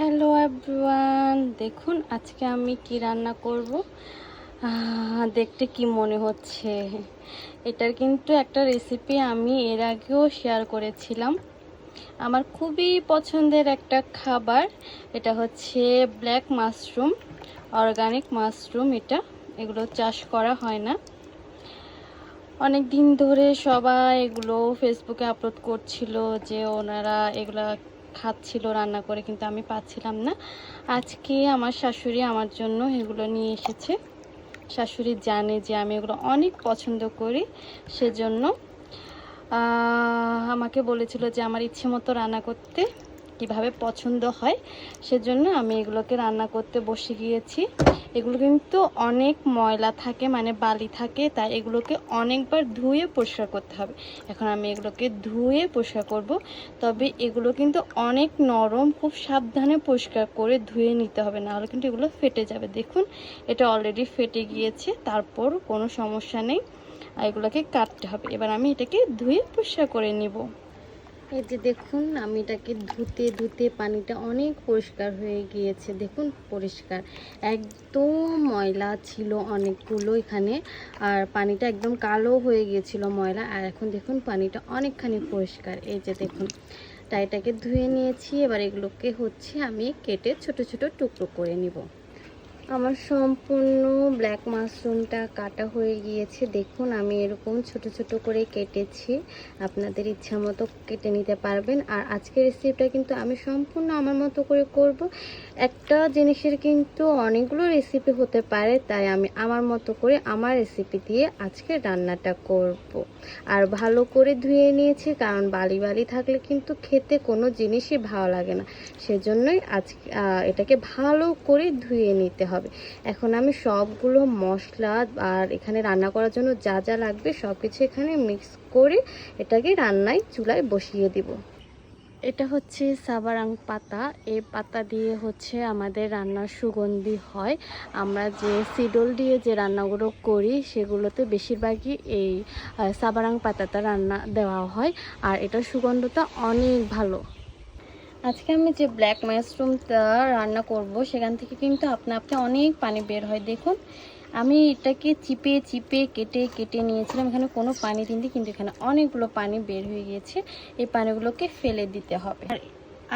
Hello everyone, দেখুন আজকে আমি কি রান্না করব। দেখতে কি মনে হচ্ছে। এটার কিন্তু একটা রেসিপি আমি এর আগেও শেয়ার করেছিলাম। আমার খুবই পছন্দের একটা খাবার, এটা হচ্ছে ব্ল্যাক মাশরুম অর্গানিক মাশরুম এটা। এগুলো চাষ করা হয় না। অনেক দিন ধরে সবাই এগুলো ফেসবুকে আপলোড করছিল যে ওনারা এগুলা খাচ্ছিল, রান্না করে, কিন্তু আমি পাচ্ছিলাম না। আজকে আমার শাশুড়ি আমার জন্য এগুলো নিয়ে এসেছে। শাশুড়ি জানে যে আমি এগুলো অনেক পছন্দ করি, সেজন্য আমাকে বলেছিল যে আমার ইচ্ছে মতো রান্না করতে। কীভাবে পছন্দ হয়, সেজন্য আমি এগুলোকে রান্না করতে বসে গিয়েছি। এগুলো কিন্তু অনেক ময়লা থাকে মানে বালি থাকে, তাই এগুলোকে অনেকবার ধুয়ে পরিষ্কার করতে হবে। এখন আমি এগুলোকে ধুয়ে পরিষ্কার করব। তবে এগুলো কিন্তু অনেক নরম, খুব সাবধানে পরিষ্কার করে ধুয়ে নিতে হবে, নাহলে কিন্তু এগুলো ফেটে যাবে। দেখুন, এটা অলরেডি ফেটে গিয়েছে, তারপর কোনো সমস্যা নেই। আর এগুলোকে কাটতে হবে। এবার আমি এটাকে ধুয়ে পরিষ্কার করে নিব। এই যে দেখুন, আমি এটাকে ধুতে ধুতে পানিটা অনেক পরিষ্কার হয়ে গিয়েছে। দেখুন, পরিষ্কার। একদম ময়লা ছিল অনেকগুলো এখানে, আর পানিটা একদম কালো হয়ে গিয়েছিল ময়লা। আর এখন দেখুন, পানিটা অনেকখানি পরিষ্কার। এই যে দেখুন, তাই এটাকে ধুয়ে নিয়েছি। এবার এগুলোকে হচ্ছে আমি কেটে ছোট ছোট টুকরো করে নিব। আমার সম্পূর্ণ ব্ল্যাক মাশরুমটা কাটা হয়ে গিয়েছে। দেখুন, আমি এরকম ছোট ছোট করে কেটেছি। আপনাদের ইচ্ছা মতো কেটে নিতে পারবেন। আর আজকের রেসিপিটা কিন্তু আমি সম্পূর্ণ আমার মতো করে করব। একটা জিনিসের কিন্তু অনেকগুলো রেসিপি হতে পারে, তাই আমি আমার মতো করে আমার রেসিপি দিয়ে আজকে রান্নাটা করব। আর ভালো করে ধুয়ে নিয়েছি, কারণ বালি বালি থাকলে কিন্তু খেতে কোনো জিনিসই ভালো লাগে না। সেজন্যই আজকে এটাকে ভালো করে ধুয়ে নিতে হবে। এখন আমি সবগুলো মশলা আর এখানে রান্না করার জন্য যা যা লাগবে সব কিছু এখানে মিক্স করে এটাকে রান্নায় চুলায় বসিয়ে দিব। এটা হচ্ছে সাবারাং পাতা। এই পাতা দিয়ে হচ্ছে আমাদের রান্নার সুগন্ধি হয়। আমরা যে সিডল দিয়ে যে রান্নাগুলো করি সেগুলোতে বেশিরভাগই এই সাবারাং পাতাটা রান্না দেওয়া হয়। আর এটার সুগন্ধটা অনেক ভালো। আজকে আমি যে ব্ল্যাক মাশরুমটা রান্না করব, সেখান থেকে কিন্তু আপনা আপনি অনেক পানি বের হয়। দেখুন, আমি এটাকে চিপে চিপে কেটে কেটে নিয়েছিলাম। এখানে কোনো পানি দিনতে কিন্তু এখানে অনেকগুলো পানি বের হয়ে গিয়েছে এই পানিগুলোকে ফেলে দিতে হবে। আর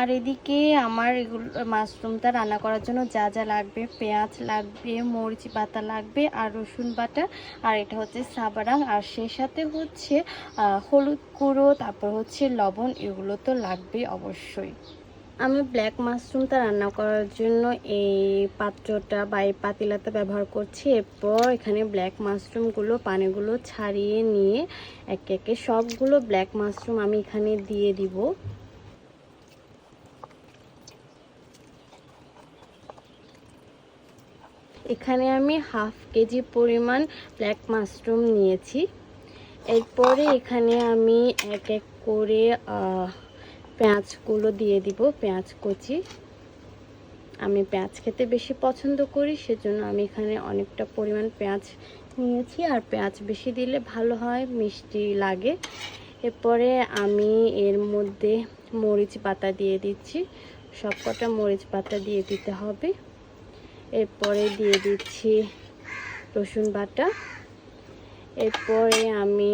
আর এদিকে আমার এগুলো, মাশরুমটা রান্না করার জন্য যা যা লাগবে, পেঁয়াজ লাগবে, মরিচ পাতা লাগবে, আর রসুন বাটা, আর এটা হচ্ছে সাবারাং আর সেই সাথে হচ্ছে হলুদ গুঁড়ো, তারপর হচ্ছে লবণ, এগুলো তো লাগবে অবশ্যই। আমি ব্ল্যাক মাশরুমটা রান্না করার জন্য এই পাত্রটা বা এই পাতিলাটা ব্যবহার করছি। এরপর এখানে ব্ল্যাক মাশরুমগুলো, পানিগুলো ছাড়িয়ে নিয়ে একে একে সবগুলো ব্ল্যাক মাশরুম আমি এখানে দিয়ে দিব। এখানে আমি হাফ কেজি পরিমাণ ব্ল্যাক মাশরুম নিয়েছি। এরপরে এখানে আমি এক এক করে পেঁয়াজগুলো দিয়ে দিব, পেঁয়াজ কুচি। আমি পেঁয়াজ খেতে বেশি পছন্দ করি, সেজন্য আমি এখানে অনেকটা পরিমাণ পেঁয়াজ নিয়েছি। আর পেঁয়াজ বেশি দিলে ভালো হয়, মিষ্টি লাগে। এরপরে আমি এর মধ্যে মরিচ পাতা দিয়ে দিচ্ছি। সবকটা মরিচ পাতা দিয়ে দিতে হবে। এরপরে দিয়ে দিচ্ছি রসুন বাটা। এরপরে আমি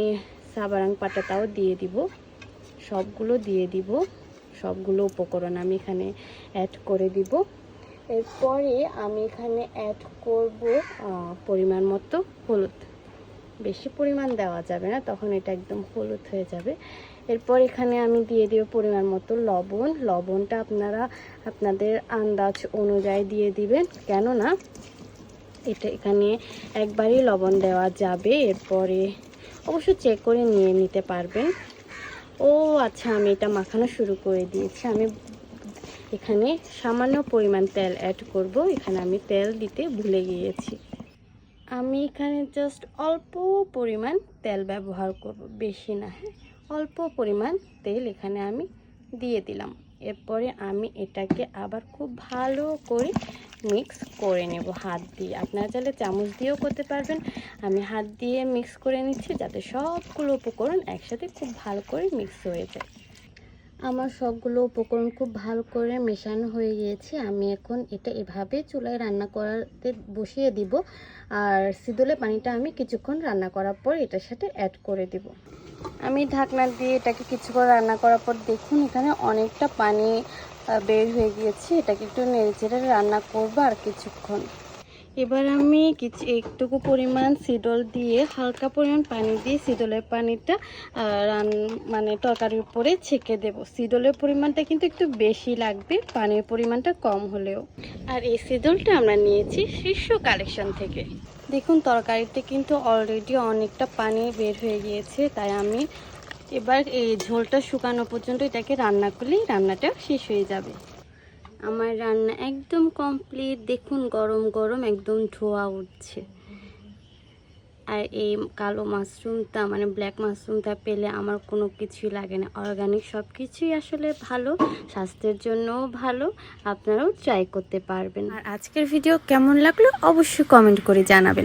সাবারাং পাতাটাও দিয়ে দিব। সবগুলো দিয়ে দিব। সবগুলো উপকরণ আমি এখানে অ্যাড করে দিব। এরপরে আমি এখানে অ্যাড করব পরিমাণ মতো হলুদ। বেশি পরিমাণ দেওয়া যাবে না, তখন এটা একদম হলুদ হয়ে যাবে। এরপর এখানে আমি দিয়ে দিব পরিমাণ মতো লবণ। লবণটা আপনারা আপনাদের আন্দাজ অনুযায়ী দিয়ে দিবেন। কেননা এটা এখানে একবারই লবণ দেওয়া যাবে। এরপরে অবশ্য চেক করে নিয়ে নিতে পারবেন। ও আচ্ছা আমি এটা মাখানো শুরু করে দিয়েছি। আমি এখানে সামান্য পরিমাণ তেল অ্যাড করব। এখানে আমি তেল দিতে ভুলে গিয়েছি। আমি এখানে জাস্ট অল্প পরিমাণ তেল ব্যবহার করব, বেশি না হ্যাঁ। অল্প পরিমাণ তেল এখানে আমি দিয়ে দিলাম। এরপরে আমি এটাকে আবার খুব ভালো করে মিক্স করে নেব হাত দিয়ে। আপনারা চাইলে চামচ দিয়েও করতে পারবেন। আমি হাত দিয়ে মিক্স করে নিচ্ছি যাতে সবগুলো উপকরণ একসাথে খুব ভালো করে মিক্স হয়ে যায়। আমার সবগুলো উপকরণ খুব ভালো করে মেশানো হয়ে গিয়েছে। আমি এখন এটা এভাবে চুলায় রান্না করাতে বসিয়ে দিব। আর সিদলে পানিটা আমি কিছুক্ষণ রান্না করার পর এটার সাথে অ্যাড করে দিব। আমি ঢাকনা দিয়ে এটাকে কিছুক্ষণ রান্না করার পর দেখুন এখানে অনেকটা পানি বের হয়ে গিয়েছে। এটাকে একটু নেড়ে চেড়ে রান্না করব আর কিছুক্ষণ। এবার আমি কিছু, একটুকু পরিমাণ সিডল দিয়ে হালকা পরিমাণ পানি দিয়ে সিডলের পানিটা রান মানে তরকারির উপরে ছেঁকে দেব। সিডলের পরিমাণটা কিন্তু একটু বেশি লাগবে, পানির পরিমাণটা কম হলেও। আর এই সিডলটা আমরা নিয়েছি শীর্ষ কালেকশন থেকে। দেখুন, তরকারিতে কিন্তু অলরেডি অনেকটা পানি বের হয়ে গিয়েছে, তাই আমি এবার এই ঝোলটা শুকানো পর্যন্ত এটাকে রান্না করলেই রান্নাটা শেষ হয়ে যাবে। আমার রান্না একদম কমপ্লিট দেখুন, গরম গরম একদম ধোয়া উঠছে। আর এই কালো মাশরুমটা মানে ব্ল্যাক মাশরুমটা পেলে আমার কোনো কিছুই লাগে না। অর্গানিক সব কিছুই আসলে ভালো, স্বাস্থ্যের জন্যও ভালো, আপনারাও ট্রাই করতে পারবেন। আর আজকের ভিডিও কেমন লাগল অবশ্যই কমেন্ট করে জানাবেন।